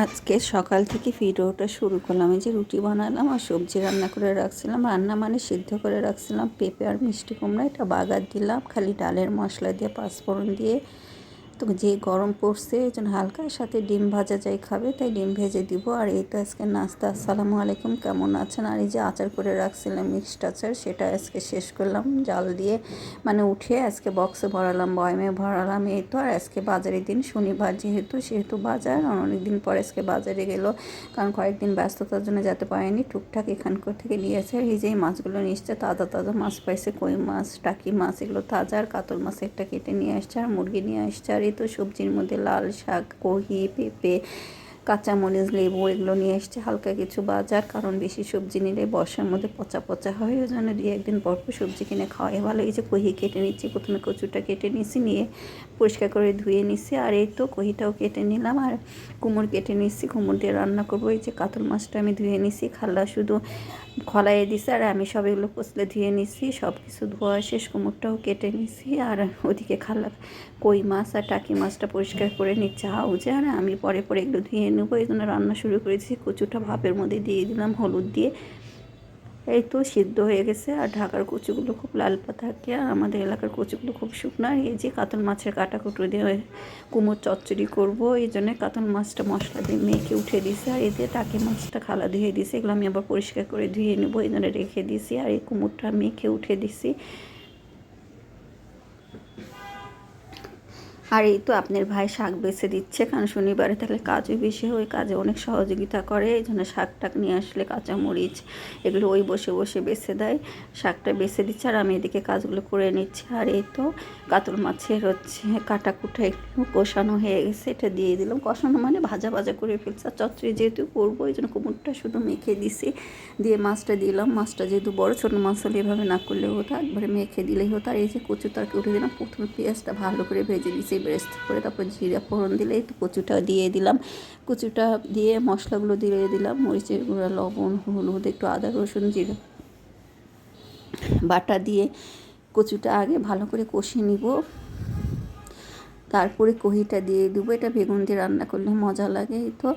আজকে সকাল থেকে ভিডিওটা শুরু করলাম। এই যে রুটি বানালাম আর সবজি রান্না করে রাখছিলাম। রান্না মানে সিদ্ধ করে রাখছিলাম। পেঁপে আর মিষ্টি কুমড়া, এটা বাগার দিলাম। খালি ডালের মশলা দিয়ে, পাঁচফোড়ন দিয়ে তো যে গরম পড়ছে এই জন্য হালকার সাথে ডিম ভাজা যাই খাবে, তাই ডিম ভেজে দিব। আর এই তো আজকে নাস্তা। আসসালামু আলাইকুম, কেমন আছেন? আর এই যে আচার করে রাখছিলাম মিক্সড আচার, সেটা আজকে শেষ করলাম। জাল দিয়ে মানে উঠে আজকে বক্সে ভরালাম, বয়মে ভরালাম। এই তো আর আজকে বাজারের দিন, শনিবার যেহেতু, সেহেতু বাজার। অনেক দিন পর আজকে বাজারে গেল, কারণ কয়েকদিন ব্যস্ততার জন্য যেতে পারেনি, টুকটাক এখানকার থেকে নিয়েছে এই যে মাছগুলো নিচ্ছে তাজা তাজা মাছ পাইছে, কই মাছ, টাকি মাছ, এগুলো তাজা। আর কাতল মাছ একটা কেটে নিয়ে আসছে, আর মুরগি নিয়ে আসছে। আর তো সবজির মধ্যে লাল শাক কহি পেঁপে কাঁচামরিচ, লেবু এগুলো নিয়ে এসছে হালকা কিছু বাজার। কারণ বেশি সবজি নিলে বর্ষার মধ্যে পচা পচা হয়, ওই জন্য দিয়ে একদিন পর পর সবজি কিনে খাওয়াই। ভালো, এই যে কহি কেটে নিচ্ছি, প্রথমে কচুটা কেটে নিচ্ছি নিয়ে পরিষ্কার করে ধুয়ে নিচ্ছি আর এই তো কহিটাও কেটে নিলাম। আর কুমড় কেটে নিচ্ছি কুমড় দিয়ে রান্না করব। এই যে কাতল মাছটা আমি ধুয়ে নিচ্ছি খাল্লা শুধু খলাইয়ে দিছি, আর আমি সব এগুলো কষলে ধুয়ে নিচ্ছি সব কিছু ধোয়া শেষ কুমড়টাও কেটে নিচ্ছি আর ওদিকে খাল্লা কই মাছ আর টাকি মাছটা পরিষ্কার করে নিচ্ছে হাউজে আর আমি পরে পরে এগুলো ধুয়ে নেব। এই জন্য রান্না শুরু করেছি। কচুটা ভাপের মধ্যে দিয়ে দিলাম, হলুদ দিয়ে। এই তো সিদ্ধ হয়ে গেছে। আর ঢাকার কচুগুলো খুব লাল থাকে। আর আমাদের এলাকার কচুগুলো খুব শুকনো। আর এই যে কাতল মাছের কাটা কুটো দিয়ে কুমোর চচ্চড়ি করব, এই জন্য কাতল মাছটা মশলা দিয়ে মেখে উঠে দিছে আর এতে টাকি মাছটা খালা ধুয়ে দিছে এগুলো আমি আবার পরিষ্কার করে ধুয়ে নেব। এই জন্য রেখে দিয়েছি। আর এই কুমোরটা মেখে উঠে দিছি আর এই তো আপনার ভাই শাক বেছে দিচ্ছে, কারণ শনিবারে থাকলে কাজও বেশি হয়, কাজে অনেক সহযোগিতা করে, এই জন্য শাক টাক নিয়ে আসলে কাঁচামরিচ এগুলো ওই বসে বসে বেছে দেয়, শাকটা বেছে দিচ্ছে আর আমি এদিকে কাজগুলো করে নিচ্ছি। আর এই তো কাতল মাছের হচ্ছে কাটা কুটা একটু কষানো হয়ে গেছে, এটা দিয়ে দিলাম। কষানো মানে ভাজা ভাজা করে ফেলছে, আর চচ্চড়ি যেহেতু করব, এই জন্য কুমুরটা শুধু মেখে দিছি। দিয়ে মাছটা দিলাম, মাছটা যেহেতু বড়, ছোটো মাছ হলে এভাবে না করলে হতো, একবারে মেখে দিলেই হতো। আর এই যে কচু তরকারি উঠে দিলাম প্রথমে পেঁয়াজটা ভালো করে ভেজে দিয়েছি বেরেস্ত করে তারপর জিরা ফোড়ন দিলে একটু কচুটা দিয়ে দিলাম। কচুটা দিয়ে মশলাগুলো দিয়ে দিলাম, মরিচের গুঁড়া, লবণ, হলুদ, একটু আদা, রসুন, জিরা বাটা দিয়ে কচুটা আগে ভালো করে কষিয়ে নিব। তারপরে কহিটা দিয়ে দেবো। এটা বেগুন দিয়ে রান্না করলে মজা লাগে তো,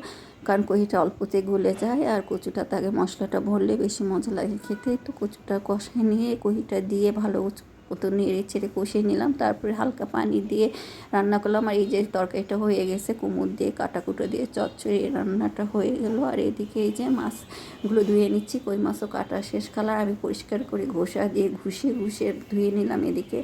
কারণ কহিটা অল্পতে গলে যায় আর কচুটা তাকে মশলাটা ভরলে বেশি মজা লাগে খেতে। তো কচুটা কষায় নিয়ে কহিটা দিয়ে ভালো তো নেড়ে ছেড়ে কষিয়ে নিলাম। তারপরে হালকা পানি দিয়ে রান্না করলাম। আর এই যে তরকারিটা হয়ে গেছে কুমুর দিয়ে, কাটাকুটো দিয়ে, চচ্চড়ি রান্নাটা হয়ে গেল। আর এদিকে এই যে মাছগুলো ধুয়ে নিচ্ছি। কই মাছও কাটা শেষ। কালার আমি পরিষ্কার করে ঘষা দিয়ে ঘুষে ঘুষে ধুয়ে নিলাম এদিকে।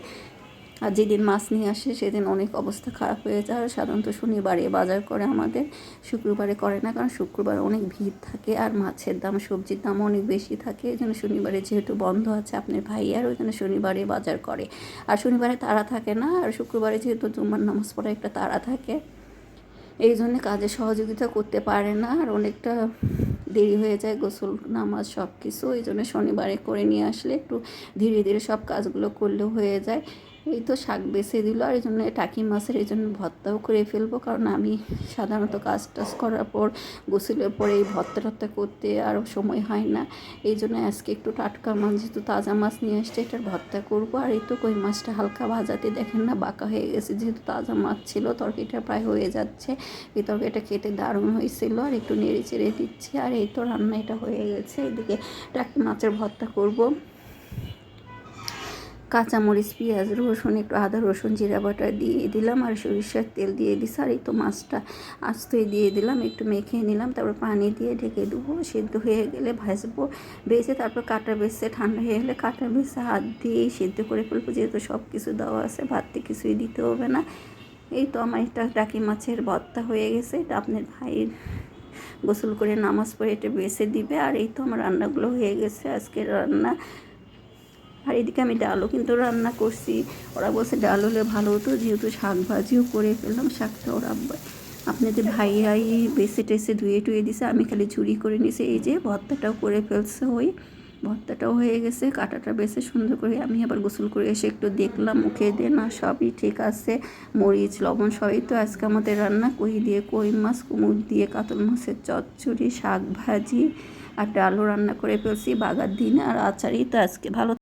আর যেদিন মাছ নিয়ে আসে, সেদিন অনেক অবস্থা খারাপ হয়ে যায়। সাধারণত শনিবারে বাজার করে আমাদের, শুক্রবারে করে না, কারণ শুক্রবার অনেক ভিড় থাকে আর মাছের দাম, সবজির দাম অনেক বেশি থাকে। এই জন্য শনিবারে যেহেতু বন্ধ আছে আপনার ভাই, আর ওই জন্য শনিবারে বাজার করে। আর শনিবারে তারা থাকে না, আর শুক্রবারে যেহেতু জুম্মার নামাজ পড়া একটা তারা থাকে, এই জন্য কাজে সহযোগিতা করতে পারে না। আর অনেকটা দেরি হয়ে যায়, গোসল, নামাজ সব কিছু এই জন্য শনিবারে করে নিয়ে আসলে একটু ধীরে ধীরে সব কাজগুলো করলেও হয়ে যায়। এই তো শাক বেছে দিল, আর এই জন্য টাকি মাছের এই জন্য ভর্তাও করে ফেলব, কারণ আমি সাধারণত কাজ টাজ করার পর, গোসলের পরে এই ভর্তা টর্তা করতে আরও সময় হয় না। এই জন্য আজকে একটু টাটকা মাছ, যেহেতু তাজা মাছ নিয়ে আসছে, এটার ভর্তা করব। আর এই তো কই মাছটা হালকা ভাজাতে দেখেন না, বাঁকা হয়ে গেছে, যেহেতু তাজা মাছ ছিল, তরকারিটা প্রায় হয়ে যাচ্ছে। এই তরকারিটা খেতে দারুণ হয়েছিল, আর একটু নেড়ে চেড়ে দিচ্ছি। আর এই তো রান্না এটা হয়ে গেছে, এদিকে টাকি মাছের ভর্তা করব। কাঁচামরিচ, পেঁয়াজ, রসুন, একটু আদা, রসুন, জিরা বাটা দিয়ে দিলাম আর সরিষার তেল দিয়ে দিছি আর এই তো মাছটা আস্তই দিয়ে দিলাম, একটু মেখে নিলাম, তারপর পানি দিয়ে ঢেকে দেবো, সেদ্ধ হয়ে গেলে ভাজবো বেছে তারপর কাটা বেছে ঠান্ডা হয়ে গেলে কাটা বেছে হাত দিয়েই সেদ্ধ করে ফেলব, যেহেতু সব কিছু দেওয়া আছে, ভাততে কিছুই দিতে হবে না। এই তো আমার এটা টাকি মাছের ভর্তা হয়ে গেছে, এটা আপনার ভাইয়ের গোসল করে নামাজ পড়ে এটা বেছে দিবে, আর এই তো আমার রান্নাগুলো হয়ে গেছে, আজকের রান্না। আর এদিকে আমি ডালও কিন্তু রান্না করছি। ওরা বলছে ডাল হলে ভালো হতো, যেহেতু শাক ভাজিও করে ফেললাম, শাকটা ওরা আপনাদের ভাইয়াই বেছে টেসে ধুয়ে টুয়ে দিছে, আমি খালি ঝুড়ি করে নিছি এই যে ভর্তাটাও করে ফেলছে ওই। ভর্তাটাও হয়ে গেছে, কাটাটা বেছে সুন্দর করে আমি আবার গোসল করে এসে একটু দেখলাম, মুখে দিয়ে, না, সবই ঠিক আছে। মরিচ, লবণ, সবই তো আজকে আমাদের রান্না। কই দিয়ে কই মাছ কুমুর দিয়ে কাতল মাছের চচ্চড়ি, শাক ভাজি, আর ডালও রান্না করে ফেলছি বাগার দিন, আর আচারই তো আজকে ভালো